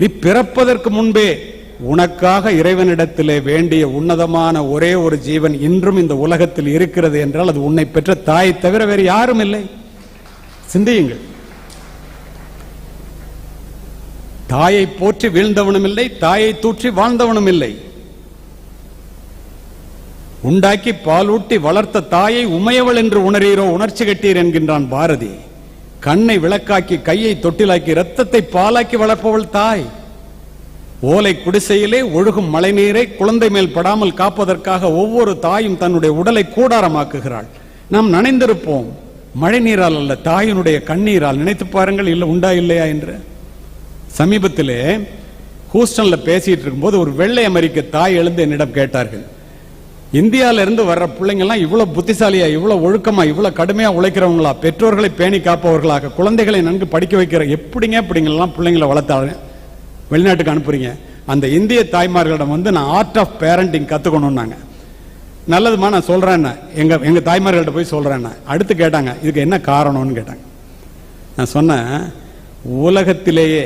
நீ பிறப்பதற்கு முன்பே உனக்காக இறைவனிடத்திலே வேண்டிய உன்னதமான ஒரே ஒரு ஜீவன் இன்றும் இந்த உலகத்தில் இருக்கிறது என்றால் அது உன்னை பெற்ற தாயை தவிர வேறு யாரும் இல்லை. சிந்தியுங்கள். தாயை போற்றி வீழ்ந்தவனும் இல்லை தாயை தூற்றி வாழ்ந்தவனும் இல்லை. உண்டாக்கி பாலூட்டி வளர்த்த தாயை உமையவள் என்று உணரீரோ உணர்ச்சி கட்டீர் என்கின்றான் பாரதி. கண்ணை விளக்காக்கி கையை தொட்டிலாக்கி ரத்தத்தை பாலாக்கி வளர்ப்பவள் தாய். ஓலை குடிசையிலே ஒழுகும் மழைநீரை குழந்தை மேல் படாமல் காப்பதற்காக ஒவ்வொரு தாயும் தன்னுடைய உடலை கூடாரமாக்குகிறாள். நாம் நனைந்திருப்போம் மழைநீரால் அல்ல தாயினுடைய கண்ணீரால். நினைத்து பாருங்கள் இல்லை உண்டா இல்லையா என்று. சமீபத்திலே ஹூஸ்டன்ல பேசிட்டு இருக்கும்போது ஒரு வெள்ளை அமெரிக்க தாய் எழுந்து என்னிடம் கேட்டார்கள். இந்தியால இருந்து வர்ற பிள்ளைங்கள்லாம் இவ்வளவு புத்திசாலியா இவ்வளவு ஒழுக்கமா இவ்வளவு கடுமையா உழைக்கிறவங்களா பெற்றோர்களை பேணி காப்பவர்களாக குழந்தைகளை நன்கு படிக்க வைக்கிற எப்படிங்க இப்படிங்கெல்லாம் பிள்ளைங்களை வளர்த்தாரு வெளிநாட்டுக்கு அனுப்புறீங்க? அந்த இந்திய தாய்மார்களிடம் வந்து நான் ஆர்ட் ஆஃப் பேரண்டிங் கத்துக்கணும்னாங்க. நல்லதுமா நான் சொல்றேன் எங்க எங்க தாய்மார்கள்ட்ட போய் சொல்றேன் அடுத்து கேட்டாங்க இதுக்கு என்ன காரணம்னு கேட்டாங்க. நான் சொன்னேன் உலகத்திலேயே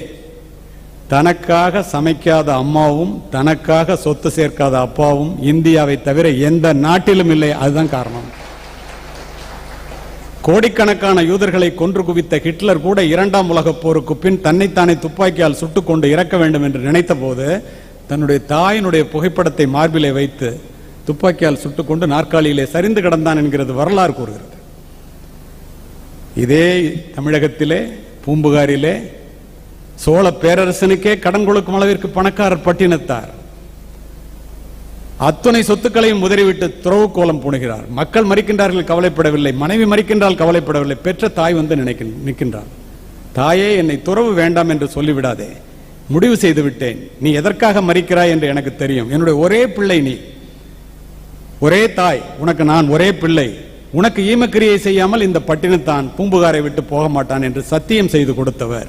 தனக்காக சமைக்காத அம்மாவும் தனக்காக சொத்து சேர்க்காத அப்பாவும் இந்தியாவை தவிர எந்த நாட்டிலும் இல்லை. அதுதான் காரணம். கோடிக்கணக்கான யூதர்களை கொன்று குவித்த ஹிட்லர் கூட இரண்டாம் உலகப் போருக்கு பின் தன்னைத்தானே துப்பாக்கியால் சுட்டுக் கொண்டு இறக்க வேண்டும் என்று நினைத்த போது தன்னுடைய தாயினுடைய புகைப்படத்தை மார்பிலே வைத்து துப்பாக்கியால் சுட்டுக்கொண்டு நாற்காலியிலே சரிந்து கிடந்தான் என்கிறது வரலாறு கூறுகிறது. இதே தமிழகத்திலே பூம்புகாரிலே சோழ பேரரசனுக்கே கடன் கொடுக்கும் அளவிற்கு பணக்காரர் பட்டினத்தார். அத்துணை சொத்துக்களையும் உதறிவிட்டு துறவு கோலம் புணுகிறார். மக்கள் மறிக்கின்றார்கள் கவலைப்படவில்லை. மனைவி மறிக்கின்றால் கவலைப்படவில்லை. பெற்ற தாய் வந்து நினைக்க நிற்கின்றார் தாயே என்னை துறவு வேண்டாம் என்று சொல்லிவிடாதே. முடிவு செய்து விட்டேன் நீ எதற்காக மறிக்கிறாய் என்று எனக்கு தெரியும். என்னுடைய ஒரே பிள்ளை நீ. ஒரே தாய் உனக்கு நான் ஒரே பிள்ளை. உனக்கு ஈமக்கிரியை செய்யாமல் இந்த பட்டினத்தான் பூம்புகாரை விட்டு போக மாட்டான் என்று சத்தியம் செய்து கொடுத்தவர்.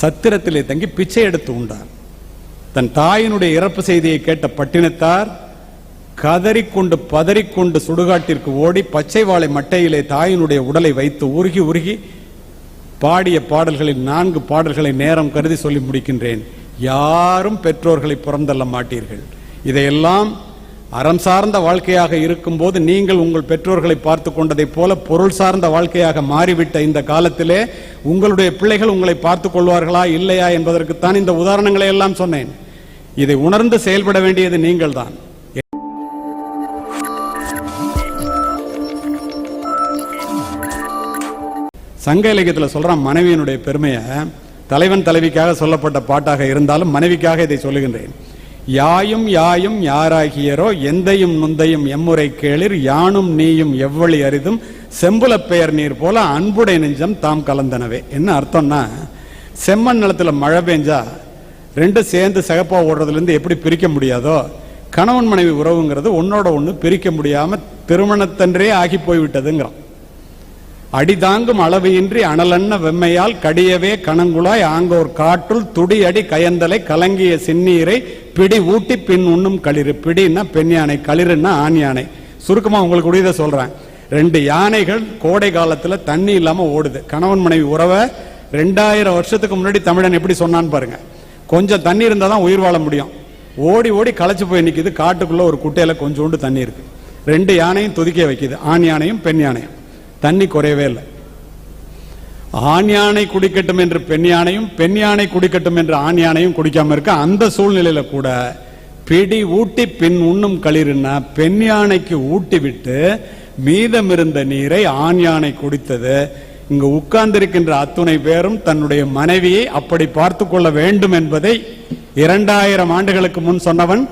சத்திரத்திலே தங்கி பிச்சை எடுத்து உண்டார் தன் தாயினுடைய இறப்பு செய்தியை கேட்ட பட்டினத்தார் கதறிக்கொண்டு பதறிக்கொண்டு சுடுகாட்டிற்கு ஓடி பச்சை வாழை மட்டையிலே தாயினுடைய உடலை வைத்து உருகி உருகி பாடிய பாடல்களில் நான்கு பாடல்களை நேரம் கருதி சொல்லி முடிக்கின்றேன். யாரும் பெற்றோர்களை புறந்தள்ள மாட்டீர்கள். இதையெல்லாம் அறம் சார்ந்த வாழ்க்கையாக இருக்கும்போது நீங்கள் உங்கள் பெற்றோர்களை பார்த்து கொண்டதைப் போல பொருள் சார்ந்த வாழ்க்கையாக மாறிவிட்ட இந்த காலத்திலே உங்களுடைய பிள்ளைகள் உங்களை பார்த்து கொள்வார்களா இல்லையா என்பதற்குத்தான் இந்த உதாரணங்களை எல்லாம் சொன்னேன். இதை உணர்ந்து செயல்பட வேண்டியது நீங்கள்தான். சங்க இலக்கியத்தில் சொல்றான் மனைவியினுடைய பெருமையை தலைவன் தலைவிக்காக சொல்லப்பட்ட பாட்டாக இருந்தாலும் மனைவிக்காக இதை சொல்லுகின்றேன். யாயும் யாயும் யாராகியரோ எந்தையும் நுந்தையும் எம்முறை கேளிர் யானும் நீயும் எவ்வளி அரிதும் செம்புல பெயர் நீர் போல அன்புடை நெஞ்சம் தாம் கலந்தனவே. என்ன அர்த்தம்னா செம்மண் நிலத்தில் மழை பெஞ்சா ரெண்டும் சேர்ந்து சகப்பா ஓடுறதுலேருந்து எப்படி பிரிக்க முடியாதோ கணவன் மனைவி உறவுங்கிறது ஒன்னோட ஒன்று பிரிக்க முடியாமல் திருமணத்தன்றே ஆகி போய்விட்டதுங்கிறோம் அடிதாங்கும் அளவையின்றி அனலன்ன வெம்மையால் கடியவே கணங்குழாய் ஆங்கோர் காற்றுள் துடி அடி கயந்தலை கலங்கிய சின்னீரை பிடி ஊட்டி பின் உண்ணும் களிறு. பிடின்னா பெண் யானை களிறுன்னா ஆண் யானை. சுருக்கமாக உங்களுக்கு உடையதை சொல்கிறேன் ரெண்டு யானைகள் கோடை காலத்தில் தண்ணி இல்லாமல் ஓடுது. கணவன் மனைவி உறவை ரெண்டாயிரம் வருஷத்துக்கு முன்னாடி தமிழன் எப்படி சொன்னான்னு பாருங்க. கொஞ்சம் தண்ணி இருந்தால் தான் உயிர் வாழ முடியும். ஓடி ஓடி களைச்சு போய் நிற்கிது காட்டுக்குள்ளே ஒரு குட்டையில் கொஞ்சோண்டு தண்ணி இருக்குது ரெண்டு யானையும் துதிக்க வைக்குது. ஆண் யானையும் பெண் யானையும். தண்ணி குறையவே இல்லை. ஆண் யானை குடிக்கட்டும் என்று பெண் யானையும் பெண் யானை குடிக்கட்டும் என்று ஆண் யானையும் குடிக்காம இருக்க அந்த சூழ்நிலையில கூட பிடி ஊட்டி பின் உண்ணும் களிர்னா பெண் யானைக்கு ஊட்டி விட்டு மீதம் இருந்த நீரை ஆண் யானை குடித்தது. இங்கு உட்கார்ந்திருக்கின்ற அத்துணை பேரும் தன்னுடைய மனைவியை அப்படி பார்த்து கொள்ள வேண்டும் என்பதை இரண்டாயிரம் ஆண்டுகளுக்கு முன் சொன்னவன்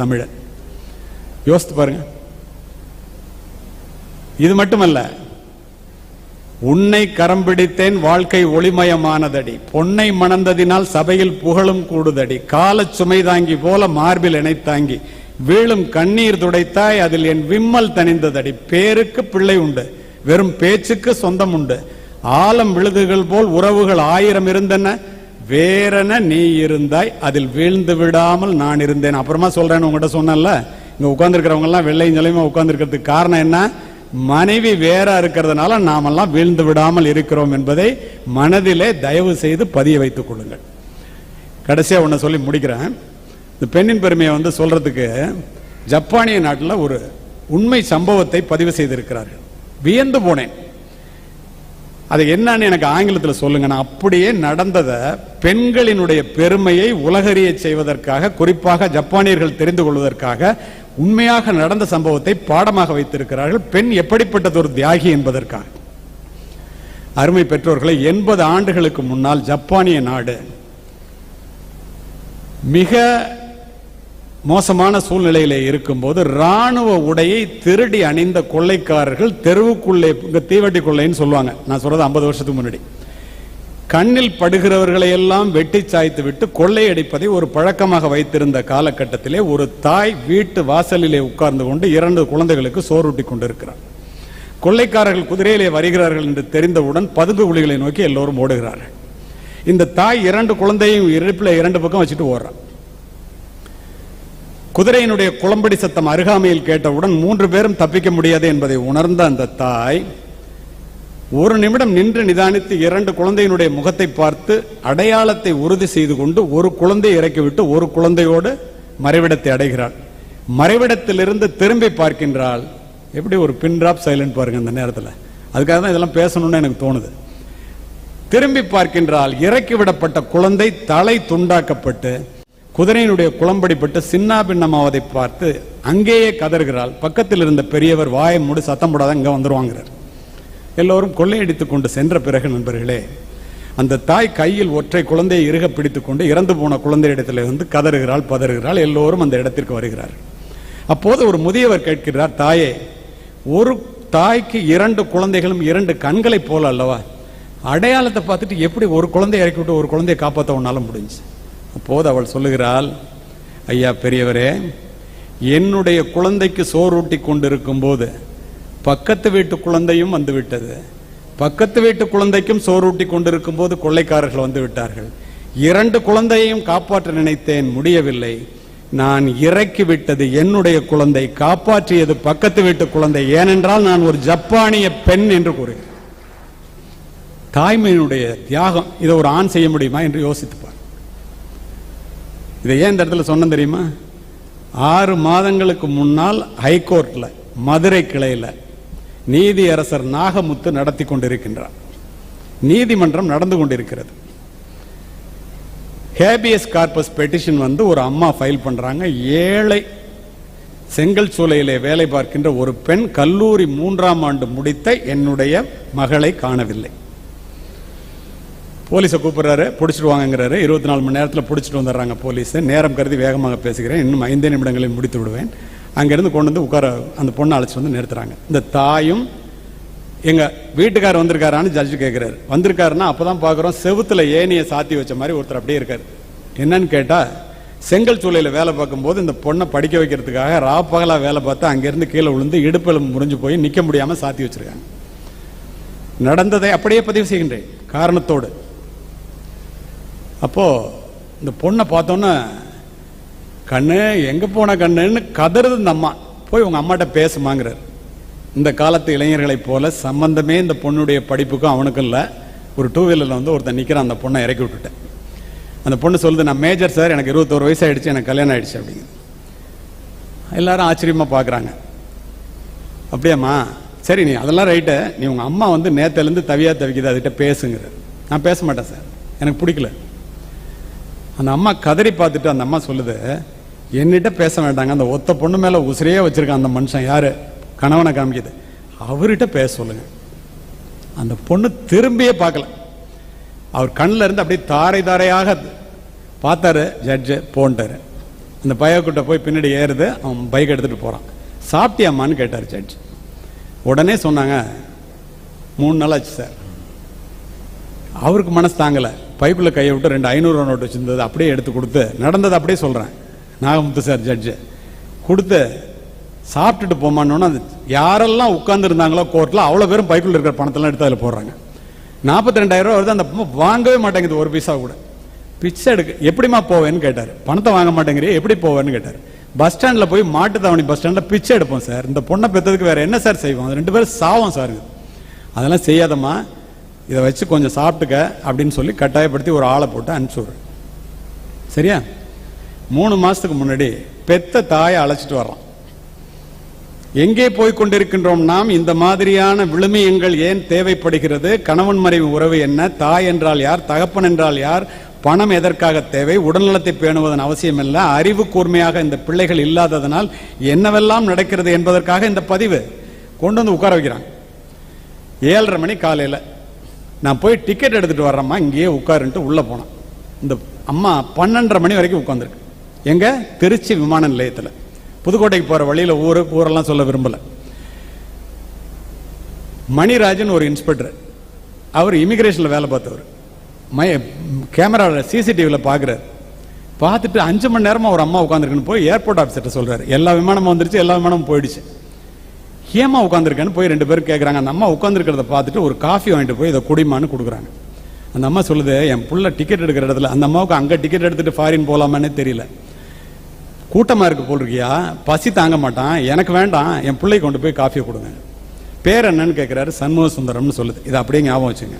தமிழன். யோசித்து பாருங்க. இது மட்டுமல்ல உன்னை கரம் பிடித்தேன் வாழ்க்கை ஒளிமயமானதடி. பொன்னை மணந்ததினால் சபையில் புகழும் கூடுதடி. காலச் சுமை தாங்கி போல மார்பில் இணைத்தாங்கி வீழும் கண்ணீர் துடைத்தாய் அதில் என் விம்மல் தணிந்ததடி. பேருக்கு பிள்ளை உண்டு வெறும் பேச்சுக்கு சொந்தம் உண்டு. ஆலம் விழுதுகள் போல் உறவுகள் ஆயிரம் இருந்தன வேறென நீ இருந்தாய் அதில் வீழ்ந்து விடாமல் நான் இருந்தேன். அப்புறமா சொல்றேன்னு உங்ககிட்ட சொன்னேன்ல இங்க உட்கார்ந்துருக்கிறவங்க எல்லாம் வெள்ளையும் நிலையமா உட்கார்ந்துருக்கிறதுக்கு காரணம் என்ன? மனைவி வேற இருக்கிறதுனால நாமெல்லாம் வீழ்ந்து விடாமல் இருக்கிறோம் என்பதை மனதிலே தயவு செய்து பதிய வைத்துக் கொள்ளுங்கள். கடைசியா ஒன்று சொல்லி முடிக்கிறேன். இந்த பெண்ணின் பெருமையை வந்து சொல்றதுக்கு ஜப்பானிய நாட்டில் ஒரு உண்மை சம்பவத்தை பதிவு செய்திருக்கிறார்கள். வியந்து போனேன். அது என்னன்னு எனக்கு ஆங்கிலத்தில் சொல்லுங்க. நான் அப்படியே நடந்ததை பெண்களினுடைய பெருமையை உலகறிய செய்வதற்காக குறிப்பாக ஜப்பானியர்கள் தெரிந்து கொள்வதற்காக உண்மையாக நடந்த சம்பவத்தை பாடமாக வைத்திருக்கிறார்கள். பெண் எப்படிப்பட்டது ஒரு தியாகி என்பதற்காக. அருமை பெற்றோர்களை எண்பது ஆண்டுகளுக்கு முன்னால் ஜப்பானிய நாடு மிக மோசமான சூழ்நிலையில இருக்கும்போது ராணுவ உடையை திருடி அணிந்த கொள்ளைக்காரர்கள் தெருவுக்குள்ளே தீவட்டி கொள்ளைன்னு சொல்லுவாங்க. நான் சொல்றது ஐம்பது வருஷத்துக்கு முன்னாடி. கண்ணில் படுகிறவர்களை எல்லாம் வெட்டி சாய்த்து விட்டு கொள்ளையடிப்பதை ஒரு பழக்கமாக வைத்திருந்த காலகட்டத்திலே ஒரு தாய் வீட்டு வாசலிலே உட்கார்ந்து கொண்டு இரண்டு குழந்தைகளுக்கு சோறுட்டி கொண்டிருக்கிறார் கொள்ளைக்காரர்கள் குதிரையிலே வருகிறார்கள் என்று தெரிந்தவுடன் பதுங்கு குழிகளை நோக்கி எல்லோரும் ஓடுகிறார்கள். இந்த தாய் இரண்டு குழந்தையும் இடுப்பில் இரண்டு பக்கம் வச்சுட்டு ஓடுறான் குதிரையினுடைய குளம்படி சத்தம் அருகாமையில் கேட்டவுடன் மூன்று பேரும் தப்பிக்க முடியாது என்பதை உணர்ந்த அந்த தாய் ஒரு நிமிடம் நின்று நிதானித்து இரண்டு குழந்தையினுடைய முகத்தை பார்த்து அடையாளத்தை உறுதி செய்து கொண்டு ஒரு குழந்தையை இறக்கிவிட்டு ஒரு குழந்தையோடு மறைவிடத்தை அடைகிறாள். மறைவிடத்திலிருந்து திரும்பி பார்க்கின்றாள் எப்படி ஒரு பின்ட்ராப் சைலண்ட் பாருங்க அந்த நேரத்தில். அதுக்காக தான் இதெல்லாம் பேசணும்னு எனக்கு தோணுது. திரும்பி பார்க்கின்றால் இறக்கி விடப்பட்ட குழந்தை தலை துண்டாக்கப்பட்டு குதிரையினுடைய குளம்படிப்பட்டு சின்னா பின்னமாவதை பார்த்து அங்கேயே கதறுகிறாள். பக்கத்தில் இருந்த பெரியவர் வாயை மூடி சத்தம் போடாத இங்கே வந்துருவாங்கிறார். எல்லோரும் கொள்ளையடித்துக் கொண்டு சென்ற பிறகு நண்பர்களே அந்த தாய் கையில் ஒற்றை குழந்தையை இறுக பிடித்துக் கொண்டு இறந்து போன குழந்தை இடத்துல வந்து கதறுகிறாள் பதறுகிறாள். எல்லோரும் அந்த இடத்திற்கு வருகிறார் அப்போது ஒரு முதியவர் கேட்கிறார் தாயே ஒரு தாய்க்கு இரண்டு குழந்தைகளும் இரண்டு கண்களைப் போல அல்லவா? அடையாளத்தை பார்த்துட்டு எப்படி ஒரு குழந்தைய இறக்கி விட்டு ஒரு குழந்தையை காப்பாற்ற உன்னால முடிஞ்சு? அப்போது அவள் சொல்லுகிறாள் ஐயா பெரியவரே என்னுடைய குழந்தைக்கு சோறூட்டி கொண்டிருக்கும் போது பக்கத்து வீட்டு குழந்தையும் வந்துவிட்டது. பக்கத்து வீட்டு குழந்தைக்கும் சோறூட்டி கொண்டிருக்கும் போது கொள்ளைக்காரர்கள் வந்து விட்டார்கள் இரண்டு குழந்தையையும் காப்பாற்ற நினைத்தேன் முடியவில்லை. நான் இறக்கி விட்டது என்னுடைய குழந்தை காப்பாற்றியது பக்கத்து வீட்டு குழந்தை. ஏனென்றால் நான் ஒரு ஜப்பானிய பெண் என்று கூறுகிறேன். தாய்மையினுடைய தியாகம் இதை ஒரு ஆண் செய்ய முடியுமா என்று யோசித்துப்பார் இதை ஏன் இந்த இடத்துல சொன்ன தெரியுமா? ஆறு மாதங்களுக்கு முன்னால் ஹைகோர்ட்ல மதுரை கிளையில நீதியரசர் நாகமுத்து நடத்தி கொண்டிருக்கின்றார். நீதிமன்றம் நடந்து கொண்டிருக்கிறது. ஹேபியஸ் கார்பஸ் பெட்டிஷன் வந்து ஒரு அம்மா ஃபைல் பண்றாங்க. ஏழை செங்கல் சூளையிலே வேலை பார்க்கின்ற ஒரு பெண் கல்லூரி மூன்றாம் ஆண்டு முடித்த என்னுடைய மகளை காணவில்லை. போலீஸை கூப்பிடுறாரு பிடிச்சிட்டு வாங்கங்கிறாரு. இருபத்தி நாலு மணி நேரத்தில் பிடிச்சிட்டு வந்துடுறாங்க போலீஸ். நேரம் கருதி வேகமாக பேசுகிறேன். இன்னும் ஐந்தே நிமிடங்களில் முடித்து விடுவேன். அங்கேருந்து கொண்டு வந்து உட்கார அந்த பொண்ணை அழைச்சி வந்து நிறுத்துறாங்க. இந்த தாயும் எங்கள் வீட்டுக்கார் வந்திருக்காரான்னு ஜட்ஜு கேட்குறாரு வந்திருக்காருன்னா அப்பதான் பார்க்குறோம் செவுத்துல ஏனியை சாத்தி வச்ச மாதிரி ஒருத்தர் அப்படியே இருக்கார். என்னன்னு கேட்டால் செங்கல் சூளையில் வேலை பார்க்கும்போது இந்த பொண்ணை படிக்க வைக்கிறதுக்காக ராப்பகலாக வேலை பார்த்து அங்கேருந்து கீழே விழுந்து இடுப்பில் முறிஞ்சு போய் நிற்க முடியாமல் சாத்தி வச்சிருக்காங்க. நடந்ததை அப்படியே பதிவு செய்கின்றேன் காரணத்தோடு. அப்போ இந்த பொண்ணை பார்த்தோன்னே கண்ணு எங்க போன கண்ணுன்னு கதறது இந்த அம்மா. போய் உங்க அம்மாட்ட பேசுமாங்கிறார். இந்த காலத்து இளைஞர்களைப் போல சம்பந்தமே இந்த பொண்ணுடைய படிப்புக்கும் அவனுக்கும் இல்லை. ஒரு டூ வீலரில் வந்து ஒருத்தன் நிற்கிறான் அந்த பொண்ணை இறக்கி விட்டுட்டேன் அந்த பொண்ணு சொல்லுது நான் மேஜர் சார் எனக்கு இருபத்தோரு வயசு ஆயிடுச்சு எனக்கு கல்யாணம் ஆயிடுச்சு அப்படிங்குது எல்லாரும் ஆச்சரியமா பார்க்குறாங்க அப்படியாம்மா சரி நீ அதெல்லாம் ரைட்டு நீ உங்கள் அம்மா வந்து நேத்திலேருந்து தவியா தவிக்குது அதுகிட்ட பேசுங்கிற நான் பேச மாட்டேன் சார் எனக்கு பிடிக்கல. அந்த அம்மா கதறி பார்த்துட்டு அந்த அம்மா சொல்லுது என்னிட்ட பேச வேண்டாங்க. அந்த ஒத்த பொண்ணு மேலே உசிரியே வச்சிருக்கான் அந்த மனுஷன் யாரு? கணவனை காமிக்குது. அவர்கிட்ட பேச சொல்லுங்க. அந்த பொண்ணு திரும்பியே பார்க்கல. அவர் கண்ணில் இருந்து அப்படியே தாரை தாரையாக பார்த்தாரு. ஜட்ஜு போன்ட்டாரு. அந்த பையக்கிட்ட போய் பின்னாடி ஏறுது. அவன் பைக் எடுத்துகிட்டு போகிறான் சாப்பிட்டியாமான்னு கேட்டார் ஜட்ஜ். உடனே சொன்னாங்க மூணு நாள் ஆச்சு சார். அவருக்கு மனசு தாங்கலை. பைக்குள்ளே கையை விட்டு ரெண்டு ஐநூறு நோட்டு வச்சுருந்தது அப்படியே எடுத்து கொடுத்து நடந்தது அப்படியே சொல்கிறேன் நாகமுத்து சார் ஜட்ஜு கொடுத்து சாப்பிட்டுட்டு போமான்னு அது யாரெல்லாம் உட்காந்துருந்தாங்களோ கோர்ட்டில் அவ்வளோ பேரும் பைக்குள்ள இருக்கிற பணத்தெல்லாம் எடுத்து அதில் போடுறாங்க. நாற்பத்தி ரெண்டாயிரம் ரூபா வருது அந்த வாங்கவே மாட்டேங்குது ஒரு பைசா கூட. பிச்சை எடுக்க எப்படிம்மா போவேன்னு கேட்டார். பணத்தை வாங்க மாட்டேங்கிறியே எப்படி போவேன்னு கேட்டார். பஸ் ஸ்டாண்டில் போய் மாட்டுத்தாவணி பஸ் ஸ்டாண்டில் பிச்சை எடுப்போம் சார். இந்த பொண்ணை பெற்றதுக்கு வேறு என்ன சார் செய்வோம்? அது ரெண்டு பேரும் சாவோம் சார். அதெல்லாம் செய்யாதம்மா. இதை வச்சு கொஞ்சம் சாப்பிட்டுக்க அப்படின்னு சொல்லி கட்டாயப்படுத்தி ஒரு ஆளை போட்டு அனுப்பிச்சி சரியா? மூணு மாசத்துக்கு முன்னாடி பெத்த தாயை அழைச்சிட்டு வர்றான். எங்கே போய் கொண்டிருக்கின்றோம் நாம்? இந்த மாதிரியான விழுமியங்கள் ஏன் தேவைப்படுகிறது? கணவன் மறைவு உறவு என்ன? தாய் என்றால் யார்? தகப்பன் என்றால் யார்? பணம் எதற்காக தேவை? உடல்நலத்தை பேணுவதன் அவசியம் இல்லை அறிவு கூர்மையாக இந்த பிள்ளைகள் இல்லாததனால் என்னவெல்லாம் நடக்கிறது என்பதற்காக இந்த பதிவு கொண்டு வந்து உட்கார வைக்கிறாங்க. ஏழரை மணி காலையில் நான் போய் டிக்கெட் எடுத்துகிட்டு வர்றேம்மா. இங்கேயே உட்காருன்ட்டு உள்ளே போனேன். இந்த அம்மா பன்னெண்டரை மணி வரைக்கும் உட்காந்துருக்கு எங்க? திருச்சி விமான நிலையத்தில். புதுக்கோட்டைக்கு போகிற வழியில் ஊர் ஊரெல்லாம் சொல்ல விரும்பல. மணிராஜன் ஒரு இன்ஸ்பெக்டர். அவர் இமிகிரேஷனில் வேலை பார்த்தவர். மய கேமராவில் சிசிடிவியில் பார்க்குறாரு பார்த்துட்டு அஞ்சு மணி நேரமாக ஒரு அம்மா உட்காந்துருக்குன்னு போய் ஏர்போர்ட் ஆஃபீஸர்கிட்ட சொல்கிறாரு எல்லா விமானமும் வந்துருச்சு எல்லா விமானமும் போயிடுச்சு. ஏமா உட்காந்துருக்கேன்னு போய் ரெண்டு பேரும் கேட்குறாங்க அந்த அம்மா உட்காந்துருக்கிறத பார்த்துட்டு ஒரு காஃபி வாங்கிட்டு போய் இதை குடிமான்னு கொடுக்குறாங்க. அந்த அம்மா சொல்லுது என் புள்ள டிக்கெட் எடுக்கிற இடத்துல அந்த அம்மாவுக்கு அங்கே டிக்கெட் எடுத்துட்டு ஃபாரின் போகலாமான்னு தெரியல. கூட்டமாக இருக்கு போல் இருக்கியா? பசி தாங்க மாட்டான். எனக்கு வேண்டாம். என் பிள்ளை கொண்டு போய் காஃபியை கொடுங்க. பேர் என்னன்னு கேட்குறாரு சண்முக சுந்தரம்னு சொல்லுது. இதை அப்படியே ஞாபகம் வச்சுங்க.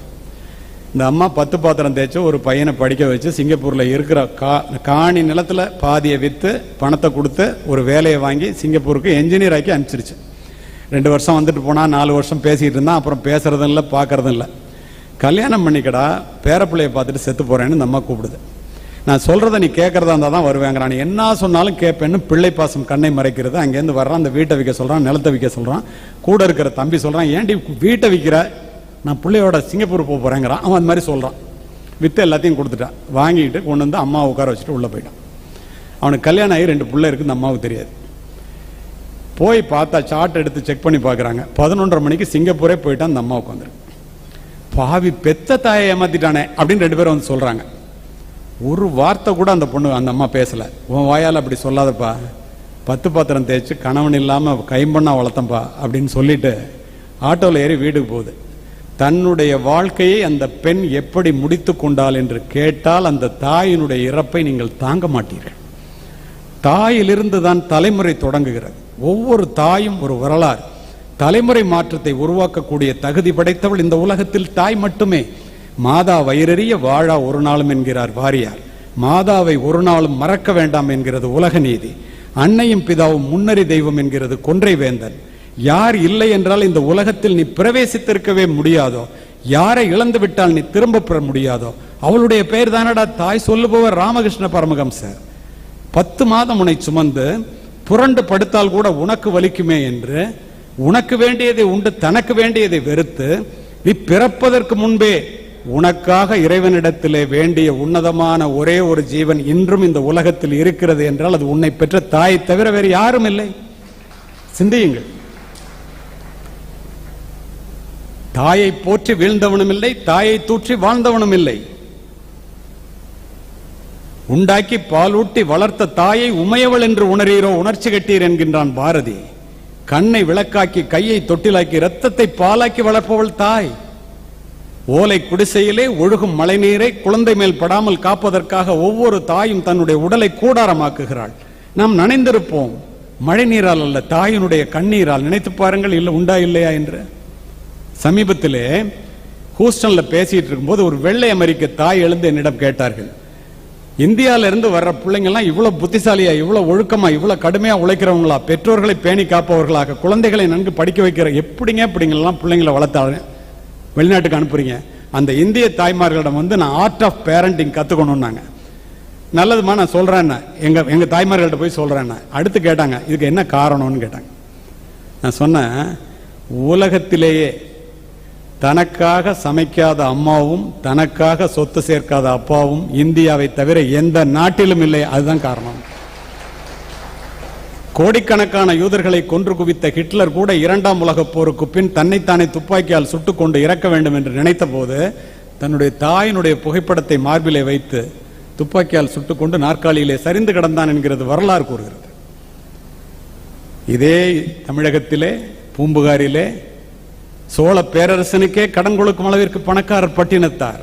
இந்த அம்மா பத்து பாத்திரம் தேய்ச்சி ஒரு பையனை படிக்க வச்சு சிங்கப்பூரில் இருக்கிற கா காணி நிலத்தில் பாதியை விற்று பணத்தை கொடுத்து ஒரு வேலையை வாங்கி சிங்கப்பூருக்கு என்ஜினியர் ஆக்கி அனுப்பிச்சிருச்சு. ரெண்டு வருஷம் வந்துட்டு போனால் நாலு வருஷம் பேசிக்கிட்டு இருந்தான். அப்புறம் பேசுறதும் இல்லை பார்க்குறதும் இல்லை. கல்யாணம் பண்ணிக்கடா. பேரப்பிள்ளைய பார்த்துட்டு செத்து போகிறேன்னு இந்த அம்மா கூப்பிடுது. நான் சொல்றத நீ கேட்கறதா இருந்தால் தான் வருவேங்கிறான். என்ன சொன்னாலும் கேட்பேன்னு பிள்ளை பாசம் கண்ணை மறைக்கிறது. அங்கேருந்து வர்றான் அந்த வீட்டை விற்க சொல்றான் நிலத்தை விற்க சொல்றான். கூட இருக்கிற தம்பி சொல்றான் ஏன்டி வீட்டை விற்கிற நான் பிள்ளையோட சிங்கப்பூர் போக போறேங்கிறான். அவன் அந்த மாதிரி சொல்றான். வித்து எல்லாத்தையும் கொடுத்துட்டான். வாங்கிட்டு கொண்டு வந்து அம்மா உட்கார வச்சுட்டு உள்ள போயிட்டான். அவனுக்கு கல்யாணம் ஆகி ரெண்டு பிள்ளை இருக்குன்னு அம்மாவுக்கு தெரியாது. போய் பார்த்தா சார்ட் எடுத்து செக் பண்ணி பார்க்குறாங்க. பதினொன்றரை மணிக்கு சிங்கப்பூரே போயிட்டான் அந்த அம்மா உட்காந்துருக்கு. பாவி பெத்த தாயை ஏமாத்திட்டானே அப்படின்னு ரெண்டு பேரும் வந்து சொல்கிறாங்க ஒரு வார்த்தை கூட அந்த பொண்ணு அந்த அம்மா பேசல. உன் வாயால் அப்படி சொல்லாதப்பா. பத்து பாத்திரம் தேய்ச்சி கணவன் இல்லாமல் கைம்பண்ணா வளர்த்தம்பா அப்படின்னு சொல்லிட்டு ஆட்டோவில் ஏறி வீட்டுக்கு போகுது. தன்னுடைய வாழ்க்கையை அந்த பெண் எப்படி முடித்து கொண்டாள் என்று கேட்டால் அந்த தாயினுடைய இறப்பை நீங்கள் தாங்க மாட்டீர்கள். தாயிலிருந்து தான் தலைமுறை தொடங்குகிறது. ஒவ்வொரு தாயும் ஒரு வரலாறு. தலைமுறை மாற்றத்தை உருவாக்கக்கூடிய தகுதி படைத்தவள் இந்த உலகத்தில் தாய் மட்டுமே. மாதா வயிறறிய வாழா ஒரு நாளும் என்கிறார் வாரியார். மாதாவை ஒரு நாளும் மறக்க வேண்டாம் என்கிறது உலக நீதி. அன்னையும் பிதாவும் முன்னறி தெய்வம் என்கிறது கொன்றை வேந்தன். யார் இல்லை என்றால் இந்த உலகத்தில் நீ பிரவேசித்திருக்கவே முடியாதோ யாரை இழந்து விட்டால் நீ திரும்ப பெற முடியாதோ அவளுடைய பெயர் தானடா தாய் சொல்லுபவர் ராமகிருஷ்ண பரமஹம்சர். பத்து மாதம் உன்னை சுமந்து புரண்டு படுத்தால் கூட உனக்கு வலிக்குமே என்று உனக்கு வேண்டியதை உண்டு தனக்கு வேண்டியதை வெறுத்து நீ பிறப்பதற்கு முன்பே உனக்காக இறைவனிடத்திலே வேண்டிய உன்னதமான ஒரே ஒரு ஜீவன் இன்றும் இந்த உலகத்தில் இருக்கிறது என்றால் அது உன்னை பெற்ற தாயை தவிர வேறு யாரும் இல்லை. சிந்தியுங்கள். தாயை போற்றி வீழ்ந்தவனும் இல்லை தாயை தூற்றி வாழ்ந்தவனும் இல்லை. உண்டாக்கி பாலூட்டி வளர்த்த தாயை உமையவள் என்று உணரீரோ உணர்ச்சி கட்டீர் என்கின்றான் பாரதி. கண்ணை விளக்காக்கி கையை தொட்டிலாக்கி ரத்தத்தை பாலாக்கி வளர்ப்பவள் தாய். ஓலை குடிசையிலே ஒழுகும் மழைநீரை குழந்தை மேல் படாமல் காப்பதற்காக ஒவ்வொரு தாயும் தன்னுடைய உடலை கூடாரமாக்குகிறாள். நாம் நனைந்திருப்போம். மழைநீரால் அல்ல தாயினுடைய கண்ணீரால். நினைத்து பாருங்கள் இல்லை உண்டா இல்லையா என்று. சமீபத்திலே ஹூஸ்டன்ல பேசிட்டு இருக்கும்போது ஒரு வெள்ளை அமெரிக்க தாய் எழுந்து என்னிடம் கேட்டார்கள். இந்தியால இருந்து வர்ற பிள்ளைங்கள்லாம் இவ்வளவு புத்திசாலியா இவ்வளவு ஒழுக்கமா இவ்வளவு கடுமையா உழைக்கிறவங்களா? பெற்றோர்களை பேணி காப்பவர்களாக குழந்தைகளை நன்கு படிக்க வைக்கிற எப்படிங்க இப்படிங்கெல்லாம் பிள்ளைங்களை வளர்த்தாங்க. வெளிநாட்டுக்கு அனுப்புறீங்க. அந்த இந்திய தாய்மார்களிடம் வந்து நான் ஆர்ட் ஆஃப் பேரண்டிங் கற்றுக்கணும்னாங்க நல்லதுமா நான் சொல்கிறேன் எங்கள் எங்கள் தாய்மார்கள்ட்ட போய் சொல்கிறேன் அடுத்து கேட்டாங்க இதுக்கு என்ன காரணம்னு கேட்டாங்க. நான் சொன்னேன் உலகத்திலேயே தனக்காக சமைக்காத அம்மாவும் தனக்காக சொத்து சேர்க்காத அப்பாவும் இந்தியாவை தவிர எந்த நாட்டிலும் இல்லை. அதுதான் காரணம். கோடிக்கணக்கான யூதர்களை கொன்று குவித்த ஹிட்லர் கூட இரண்டாம் உலகப் போருக்கு பின் தன்னைத்தானே துப்பாக்கியால் சுட்டுக் கொண்டு இறக்க வேண்டும் என்று நினைத்த போது தன்னுடைய தாயினுடைய புகைப்படத்தை மார்பிலே வைத்து துப்பாக்கியால் சுட்டுக்கொண்டு நாற்காலியிலே சரிந்து கிடந்தான் என்கிறது வரலாறு கூறுகிறது. இதே தமிழகத்திலே பூம்புகாரிலே சோழ பேரரசனுக்கே கடன் கொடுக்கும் அளவிற்கு பணக்காரர் பட்டினத்தார்.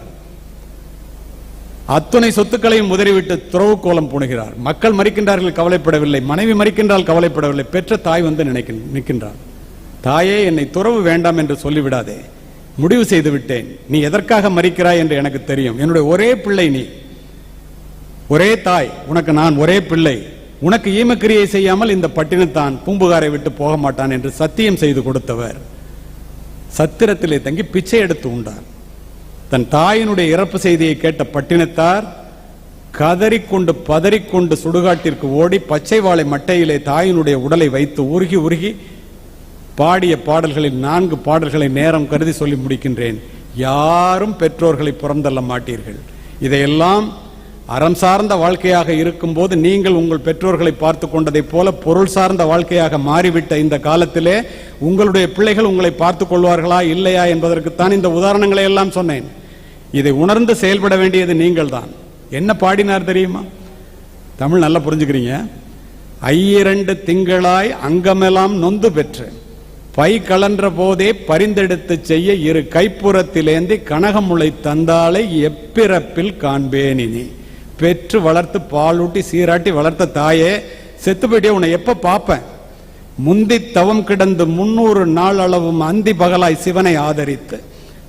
அத்துணை சொத்துக்களையும் உதறிவிட்டு துறவு கோலம் புணுகிறார். மக்கள் மறிக்கின்றார்கள் கவலைப்படவில்லை. மனைவி மறிக்கின்றால் கவலைப்படவில்லை. பெற்ற தாய் வந்து நினைக்க நிற்கின்றார் தாயே என்னை துறவு வேண்டாம் என்று சொல்லிவிடாதே. முடிவு செய்து விட்டேன் நீ எதற்காக மறிக்கிறாய் என்று எனக்கு தெரியும். என்னுடைய ஒரே பிள்ளை நீ. ஒரே தாய். உனக்கு நான் ஒரே பிள்ளை. உனக்கு ஈமக்கிரியை செய்யாமல் இந்த பட்டினத்தான் பூம்புகாரை விட்டு போக மாட்டான் என்று சத்தியம் செய்து கொடுத்தவர். சத்திரத்திலே தங்கி பிச்சை எடுத்து உண்டார். தன் தாயினுடைய இறப்பு செய்தியை கேட்ட பட்டினத்தார் கதறிக்கொண்டு பதறிக்கொண்டு சுடுகாட்டிற்கு ஓடி பச்சை வாழை மட்டையிலே தாயினுடைய உடலை வைத்து உருகி உருகி பாடிய பாடல்களில் நான்கு பாடல்களை நேரம் கருதி சொல்லி முடிக்கின்றேன். யாரும் பெற்றோர்களை புறந்தள்ள மாட்டீர்கள். இதையெல்லாம் அறம் சார்ந்த வாழ்க்கையாக இருக்கும்போது நீங்கள் உங்கள் பெற்றோர்களை பார்த்து கொண்டதைப் போல பொருள் சார்ந்த வாழ்க்கையாக மாறிவிட்ட இந்த காலத்திலே உங்களுடைய பிள்ளைகள் உங்களை பார்த்து கொள்வார்களா இல்லையா என்பதற்குத்தான் இந்த உதாரணங்களை எல்லாம் சொன்னேன். இதை உணர்ந்து செயல்பட வேண்டியது நீங்கள் தான் என்ன பாடினார் தெரியுமா? தமிழ் நல்லா புரிஞ்சுக்கிறீங்க. ஐயிரண்டு திங்களாய் அங்கமெல்லாம் நொந்து பெற்று பை கலன்ற போதே பரிந்தெடுத்து செய்ய இரு கைப்புறத்திலேந்தி கனகமுளை தந்தாலை எப்பிறப்பில் காண்பேனினி பெற்று வளர்த்து பாலூட்டி சீராட்டி வளர்த்த தாயே செத்து போயிட்டே உன்னை எப்ப பார்ப்பேன் முந்தி தவம் கிடந்து முன்னூறு நாள் அளவும் அந்தி பகலாய் சிவனை ஆதரித்து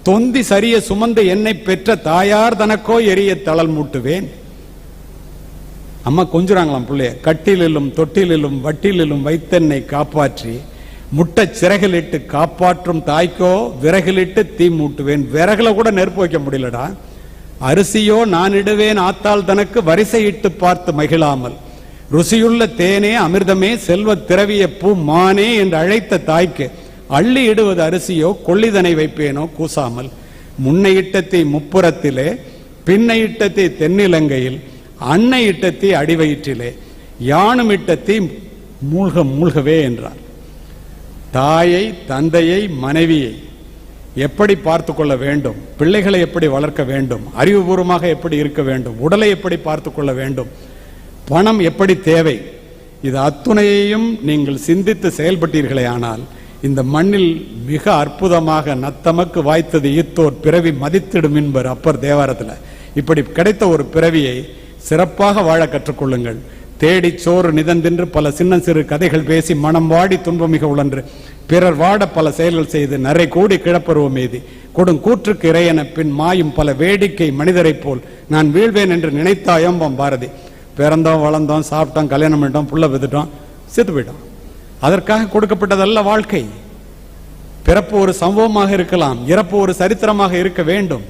தொந்தி சரிய சுமந்து என்னை பெற்ற தாயார் தனக்கோ எரிய தளல் மூட்டுவேன். அம்மா கொஞ்சுறாங்களாம் பிள்ளைய. கட்டிலிலும் தொட்டிலிலும் வட்டிலிலும் வைத்தென்னை காப்பாற்றி முட்டை சிறகிலிட்டு காப்பாற்றும் தாய்க்கோ விறகிலிட்டு தீ மூட்டுவேன். விறகுல கூட நெருப்பு வைக்க முடியலடா. அரிசியோ நான் இடுவேன் ஆத்தாள் தனக்கு வரிசையிட்டு பார்த்து மகிழாமல். ருசியுள்ள தேனே அமிர்தமே செல்வ திரவிய பூ மானே என்று அழைத்த தாய்க்கு அள்ளி இடுவது அரிசியோ கொள்ளிதனை வைப்பேனோ கூசாமல். முன்னை இட்டத்தை முப்புறத்திலே பின்னை இட்டத்தை தென்னிலங்கையில் அன்னை இட்டத்தை அடிவயிற்றிலே. யானும் இட்டத்தை மூழ்க மூழ்கவே என்றார். தாயை தந்தையை மனைவியை எப்படி பார்த்து கொள்ள வேண்டும்? பிள்ளைகளை எப்படி வளர்க்க வேண்டும்? அறிவுபூர்வமாக எப்படி இருக்க வேண்டும்? உடலை எப்படி பார்த்து கொள்ள வேண்டும்? பணம் எப்படி தேவை? இது அத்துணையையும் நீங்கள் சிந்தித்து செயல்பட்டீர்களே ஆனால் இந்த மண்ணில் மிக அற்புதமாக நத்தமக்கு வாய்த்தது ஈத்தோர் பிறவி மதித்திடும் என்பர் அப்பர் தேவாரத்தில். இப்படி கிடைத்த ஒரு பிறவியை சிறப்பாக வாழ கற்றுக்கொள்ளுங்கள். தேடி சோறு நிதந்தின்று பல சின்ன சிறு கதைகள் பேசி மனம் வாடி துன்பமிக உழன்று. பிறர் வாட பல செயல்கள் செய்து நரை கூடி கிழப்பருவம் மீதி கொடும் கூற்றுக்கு இறையென பின் மாயும் பல வேடிக்கை மனிதரைப் போல் நான் வீழ்வேன் என்று நினைத்தாயோம்பம் பாரதி. பிறந்தோம் வளர்ந்தோம் சாப்பிட்டோம் கல்யாணம் பண்ணிட்டோம் புள்ள வித்துட்டோம் செத்து போயிட்டோம். அதற்காக கொடுக்கப்பட்டதல்ல வாழ்க்கை. பிறப்பு ஒரு சம்பவமாக இருக்கலாம் இறப்பு ஒரு சரித்திரமாக இருக்க வேண்டும்.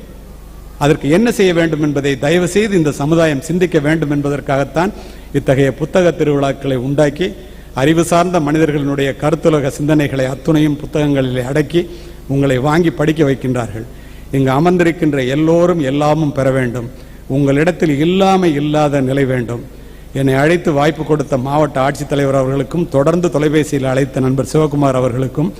அதற்கு என்ன செய்ய வேண்டும் என்பதை தயவு செய்து இந்த சமுதாயம் சிந்திக்க வேண்டும் என்பதற்காகத்தான் இத்தகைய புத்தக திருவிழாக்களை உண்டாக்கி அறிவு சார்ந்த மனிதர்களினுடைய கருத்துலக சிந்தனைகளை அத்துணையும் புத்தகங்களில் அடக்கி உங்களை வாங்கி படிக்க வைக்கின்றார்கள். இங்கு அமர்ந்திருக்கின்ற எல்லோரும் எல்லாமும் பெற வேண்டும். உங்களிடத்தில் இல்லாமை இல்லாத நிலை வேண்டும். என்னை அழைத்து வாய்ப்பு கொடுத்த மாவட்ட ஆட்சித்தலைவர் அவர்களுக்கும் தொடர்ந்து தொலைபேசியில் அழைத்த நண்பர் சிவகுமார் அவர்களுக்கும்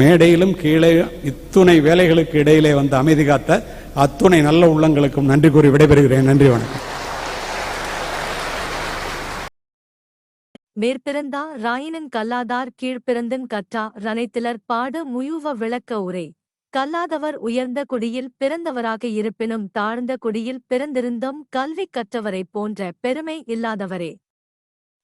மேடையிலும் கீழே இத்துணை வேலைகளுக்கு இடையிலே வந்து அமைதி காத்த அத்துணை நல்ல உள்ளங்களுக்கும் நன்றி கூறி விடைபெறுகிறேன். நன்றி வணக்கம். மேற்பிறந்தா ராயினன் கல்லாதார் கீழ்பிறந்தன் கற்றா ரனைத்திலர் பாட முயுவ விளக்க உரை. கல்லாதவர் உயர்ந்த குடியில் பிறந்தவராக இருப்பினும் தாழ்ந்த குடியில் பிறந்திருந்தும் கல்வி கற்றவரைப் போன்ற பெருமை இல்லாதவரே.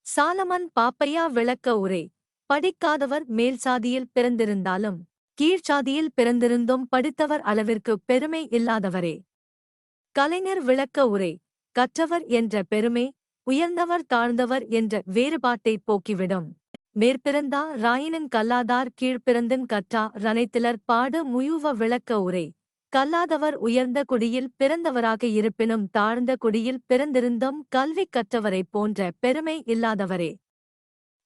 சாலமன் பாப்பையா விளக்க உரை. படிக்காதவர் மேல் சாதியில் பிறந்திருந்தாலும் கீழ்ச்சாதியில் பிறந்திருந்தும் படித்தவர் அளவிற்கு பெருமை இல்லாதவரே. கலைஞர் விளக்க உரை. கற்றவர் என்ற பெருமை உயர்ந்தவர் தாழ்ந்தவர் என்ற வேறுபாட்டைப் போக்கிவிடும். மேற்பிறந்தா ராயினன் கல்லாதார் கீழ்ப்பிறந்தன் கற்றா ரனைத்திலர் பாடு முயுவ விளக்க உரை. கல்லாதவர் உயர்ந்த குடியில் பிறந்தவராக இருப்பினும் தாழ்ந்த குடியில் பிறந்திருந்தும் கல்வி கற்றவரைப் போன்ற பெருமை இல்லாதவரே.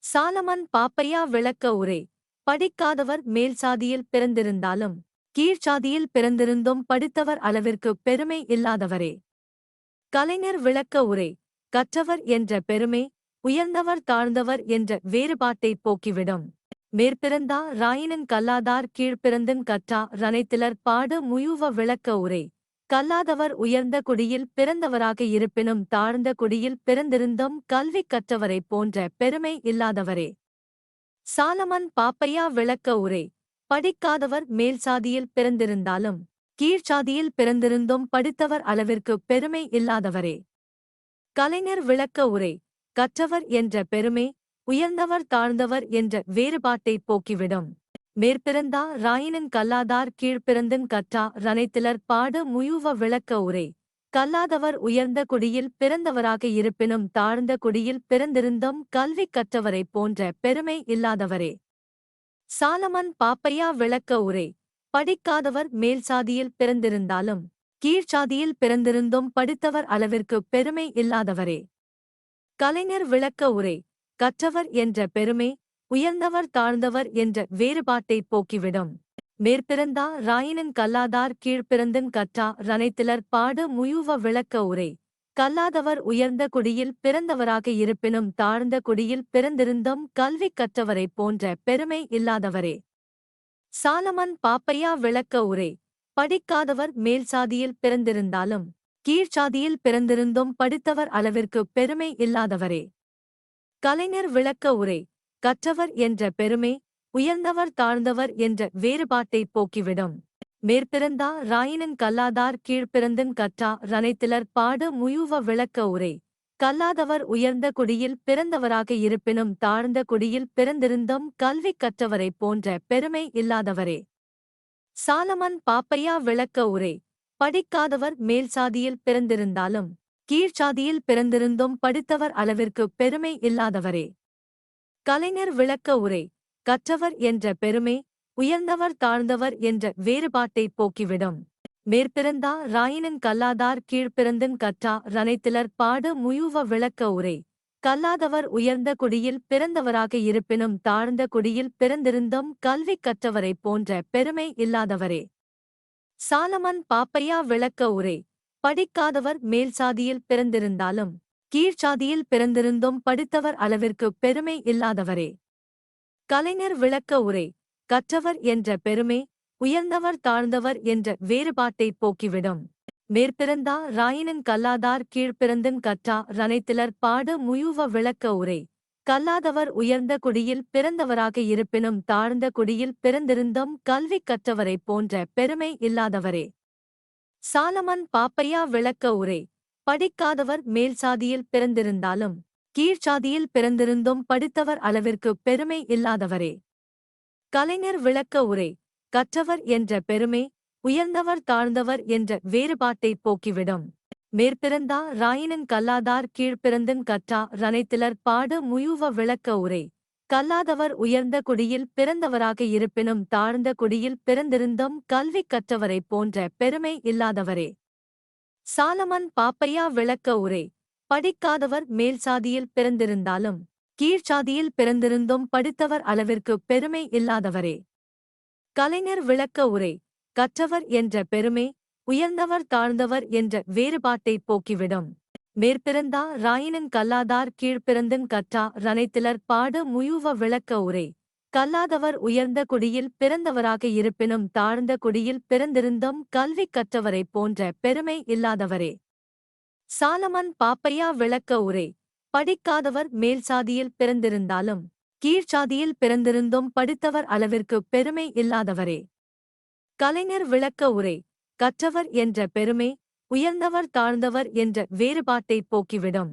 சாலமன் பாப்பையா விளக்க உரை. படிக்காதவர் மேல் சாதியில் பிறந்திருந்தாலும் கீழ்ச்சாதியில் பிறந்திருந்தும் படித்தவர் அளவிற்கு பெருமை இல்லாதவரே. கலைஞர் விளக்க உரை. கற்றவர் என்ற பெருமை உயர்ந்தவர் தாழ்ந்தவர் என்ற வேறுபாட்டைப் போக்கிவிடும். மேற்பிறந்தா ராயினன் கல்லாதார் கீழ்பிறந்தன் கற்றா ரனைத்திலர் பாடு முயுவ விளக்க உரை. கல்லாதவர் உயர்ந்த குடியில் பிறந்தவராக இருப்பினும் தாழ்ந்த குடியில் பிறந்திருந்தும் கல்வி கற்றவரைப் போன்ற பெருமை இல்லாதவரே. சாலமன் பாப்பையா விளக்க உரை. படிக்காதவர் மேல் சாதியில் பிறந்திருந்தாலும் கீழ்ச்சாதியில் பிறந்திருந்தும் படித்தவர் அளவிற்கு பெருமை இல்லாதவரே. கலைஞர் விளக்க உரை. கற்றவர் என்ற பெருமை உயர்ந்தவர் தாழ்ந்தவர் என்ற வேறுபாட்டைப் போக்கிவிடும். மேற்பிறந்தா ராயினன் கல்லாதார் கீழ்பிறந்தன் கற்றா ரனைத்திலர் பாடு முயுவ விளக்க உரை. கல்லாதவர் உயர்ந்த குடியில் பிறந்தவராக இருப்பினும் தாழ்ந்த குடியில் பிறந்திருந்தும் கல்வி கற்றவரைப் போன்ற பெருமை இல்லாதவரே. சாலமன் பாப்பையா விளக்க உரை. படிக்காதவர் மேல் சாதியில் பிறந்திருந்தாலும் கீழ்ச்சாதியில் பிறந்திருந்தும் படித்தவர் அளவிற்கு பெருமை இல்லாதவரே. கலைஞர் விளக்க உரை கற்றவர் என்ற பெருமை உயர்ந்தவர் தாழ்ந்தவர் என்ற வேறுபாட்டைப் போக்கிவிடும். மேற்பிறந்தா ராயினன் கல்லாதார் கீழ்பிறந்தன் கற்றா ரனைத்திலர் பாடு முயுவ விளக்க உரை கல்லாதவர் உயர்ந்த குடியில் பிறந்தவராக இருப்பினும் தாழ்ந்த குடியில் பிறந்திருந்தும் கல்வி கற்றவரைப் போன்ற பெருமை இல்லாதவரே. சாலமன் பாப்பையா விளக்க உரை படிக்காதவர் மேல் சாதியில் பிறந்திருந்தாலும் கீழ்ச்சாதியில் பிறந்திருந்தும் படித்தவர் அளவிற்கு பெருமை இல்லாதவரே. கலைஞர் விளக்க உரை கற்றவர் என்ற பெருமை உயர்ந்தவர் தாழ்ந்தவர் என்ற வேறுபாட்டைப் போக்கிவிடும். மேற்பிறந்தா ராயினன் கல்லாதார் கீழ்ப்பிறந்தன் கற்றா ரனைத்திலர் பாடு முயுவ விளக்க உரை கல்லாதவர் உயர்ந்த குடியில் பிறந்தவராக இருப்பினும் தாழ்ந்த குடியில் பிறந்திருந்தும் கல்வி கற்றவரைப் போன்ற பெருமை இல்லாதவரே. சாலமன் பாப்பையா விளக்க உரை படிக்காதவர் மேல் சாதியில் பிறந்திருந்தாலும் கீழ்ச்சாதியில் பிறந்திருந்தும் படித்தவர் அளவிற்கு பெருமை இல்லாதவரே. கலைஞர் விளக்க உரை கற்றவர் என்ற பெருமை உயர்ந்தவர் தாழ்ந்தவர் என்ற வேறுபாட்டைப் போக்கிவிடும். மேற்பிறந்தா ராயினன் கல்லாதார் கீழ்பிறந்தன் கற்றா ரனைத்திலர் பாடு முயுவ விளக்க உரை கல்லாதவர் உயர்ந்த குடியில் பிறந்தவராக இருப்பினும் தாழ்ந்த குடியில் பிறந்திருந்தும் கல்வி கற்றவரைப் போன்ற பெருமை இல்லாதவரே. சாலமன் பாப்பையா விளக்க உரை. படிக்காதவர் மேல் சாதியில் பிறந்திருந்தாலும் கீழ்ச்சாதியில் பிறந்திருந்தும் படித்தவர் அளவிற்கு பெருமை இல்லாதவரே. கலைஞர் விளக்க உரை. கற்றவர் என்ற பெருமை உயர்ந்தவர் தாழ்ந்தவர் என்ற வேறுபாட்டைப் போக்கிவிடும். மேற்பிறந்தா ராயினன் கல்லாதார் கீழ்பிறந்தன் கற்றா ரனைத்திலர் பாடு முயுவ விளக்க உரை. கல்லாதவர் உயர்ந்த குடியில் பிறந்தவராக இருப்பினும் தாழ்ந்த குடியில் பிறந்திருந்தும் கல்வி கற்றவரைப் போன்ற பெருமை இல்லாதவரே. சாலமன் பாப்பையா விளக்க உரை. படிக்காதவர் மேல் சாதியில் பிறந்திருந்தாலும் கீழ்ச்சாதியில் பிறந்திருந்தும் படித்தவர் அளவிற்கு பெருமை இல்லாதவரே. கலைஞர் விளக்க உரை. கற்றவர் என்ற பெருமை உயர்ந்தவர் தாழ்ந்தவர் என்ற வேறுபாட்டைப் போக்கிவிடும். மேற்பிறந்தா ராயினன் கல்லாதார் கீழ்பிறந்தன் கற்றா ரனைத்திலர் பாடு முயுவ விளக்க உரை. கல்லாதவர் உயர்ந்த குடியில் பிறந்தவராக இருப்பினும் தாழ்ந்த குடியில் பிறந்திருந்தும் கல்வி கற்றவரைப் போன்ற பெருமை இல்லாதவரே. சாலமன் பாப்பையா விளக்க உரை. படிக்காதவர் மேல் சாதியில் பிறந்திருந்தாலும் கீழ்ச்சாதியில் பிறந்திருந்தும் படித்தவர் அளவிற்கு பெருமை இல்லாதவரே. கலைஞர் விளக்க உரை. கற்றவர் என்ற பெருமை உயர்ந்தவர் தாழ்ந்தவர் என்ற வேறுபாட்டைப் போக்கிவிடும். மேற்பிறந்தா ராயினன் கல்லாதார் கீழ்பிறந்தன் கற்றா ரனைத்திலர் பாடு முயுவ விளக்க உரை. கல்லாதவர் உயர்ந்த குடியில் பிறந்தவராக இருப்பினும் தாழ்ந்த குடியில் பிறந்திருந்தும் கல்வி கற்றவரைப் போன்ற பெருமை இல்லாதவரே. சாலமன் பாப்பையா விளக்க உரை. படிக்காதவர் மேல் சாதியில் பிறந்திருந்தாலும் கீழ்ச்சாதியில் பிறந்திருந்தும் படித்தவர் அளவிற்கு பெருமை இல்லாதவரே. கலைஞர் விளக்க உரை. கற்றவர் என்ற பெருமை உயர்ந்தவர் தாழ்ந்தவர் என்ற வேறுபாட்டைப் போக்கிவிடும்.